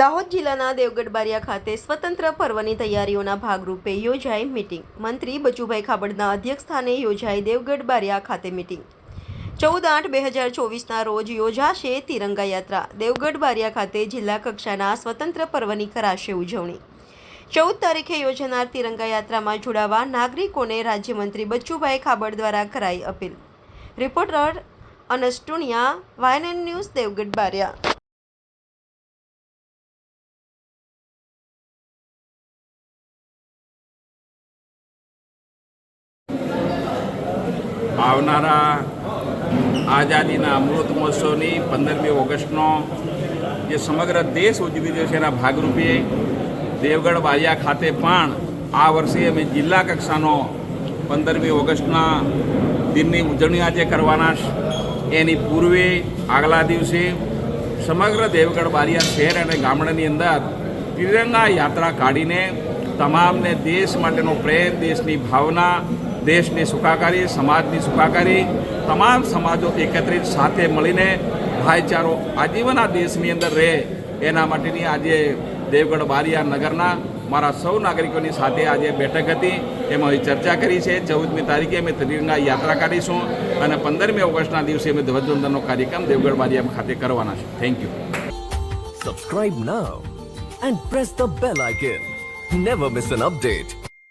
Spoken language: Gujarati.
દાહોદ જિલ્લાના દેવગઢ બારિયા ખાતે સ્વતંત્ર પર્વની તૈયારીઓના ભાગરૂપે યોજાઈ મીટિંગ. મંત્રી બચુભાઈ ખાબડના અધ્યક્ષસ્થાને યોજાઈ દેવગઢ બારિયા ખાતે મીટિંગ. ચૌદ આઠ બે હજાર ચોવીસના રોજ યોજાશે તિરંગા યાત્રા. દેવગઢ બારિયા ખાતે જિલ્લા કક્ષાના સ્વતંત્ર પર્વની કરાશે ઉજવણી. ચૌદ તારીખે યોજાનાર તિરંગા યાત્રામાં જોડાવા નાગરિકોને રાજ્યમંત્રી બચ્ચુભાઈ ખાબડ દ્વારા કરાઈ appeal. Reporter Tuniya YNN news, Devgadh Baria આવનારા આઝાદીના અમૃત મહોત્સવની પંદરમી ઓગસ્ટનો જે સમગ્ર દેશ ઉજવી રહ્યો છે એના ભાગરૂપે દેવગઢ બારિયા ખાતે પણ આ વર્ષે અમે જિલ્લા કક્ષાનો પંદરમી ઓગસ્ટના દિનની ઉજવણી આજે કરવાના. એની પૂર્વે આગલા દિવસે સમગ્ર દેવગઢ બારિયા શહેર અને ગામડાની અંદર તિરંગા યાત્રા કાઢીને તમામને દેશ માટેનો પ્રેમ, દેશની ભાવના, દેશની સુખાકારી, સમાજની સુખાકારી, તમામ સમાજો એકત્રિત સાથે મળીને ભાઈચારો આજીવન આ દેશની અંદર રહે એના માટેની આજે દેવગઢ બારિયા નગરના મારા સૌ નાગરિકોની સાથે આજે બેઠક હતી. એમાં ચર્ચા કરી છે. ચૌદમી તારીખે અમે ત્રિરંગા યાત્રા કાઢીશું અને પંદરમી ઓગસ્ટના દિવસે અમે ધ્વજવંદનનો કાર્યક્રમ દેવગઢ બારિયા ખાતે કરવાના છે. Thank you subscribe now and press the bell icon never miss an update.